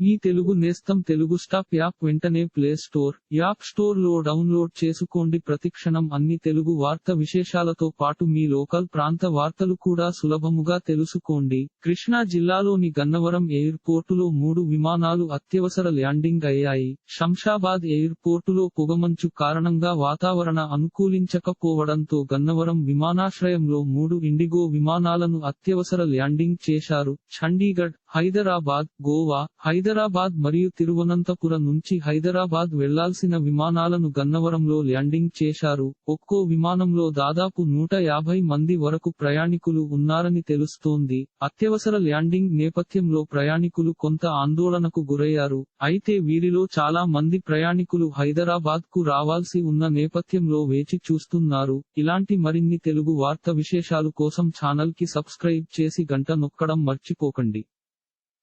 మీ తెలుగు నేస్తం Telugu stop app వెంటనే play store app స్టోర్లో డౌన్లోడ్ చేసుకోండి. ప్రతిక్షణం అన్ని తెలుగు వార్త విశేషాలతో పాటు మీ లోకల్ ప్రాంత వార్తలు కూడా సులభముగా తెలుసుకోండి. కృష్ణా జిల్లాలోని గన్నవరం ఎయిర్పోర్టులో మూడు విమానాలు అత్యవసర ల్యాండింగ్ అయ్యాయి. శంషాబాద్ ఎయిర్పోర్టులో పొగమంచు కారణంగా వాతావరణ అనుకూలించకపోవడంతో గన్నవరం విమానాశ్రయంలో మూడు ఇండిగో విమానాలను అత్యవసర ల్యాండింగ్ చేశారు. చండీగఢ్ హైదరాబాద్ గోవా హైదరాబాద్ మరియు తిరువనంతపురం నుంచి హైదరాబాద్ వెళ్ళాల్సిన విమానాలను గన్నవరంలో ల్యాండింగ్ చేశారు. ఒక్కో విమానంలో దాదాపు నూట యాభై మంది వరకు ప్రయాణికులు ఉన్నారని తెలుస్తోంది. అత్యవసర ల్యాండింగ్ నేపథ్యంలో ప్రయాణికులు కొంత ఆందోళనకు గురయ్యారు. అయితే వీరిలో చాలా మంది ప్రయాణికులు హైదరాబాద్కు రావాల్సి ఉన్న నేపథ్యంలో వేచి చూస్తున్నారు. ఇలాంటి మరిన్ని తెలుగు వార్త విశేషాలు కోసం ఛానల్కి సబ్స్క్రైబ్ చేసి గంట నొక్కడం మర్చిపోకండి.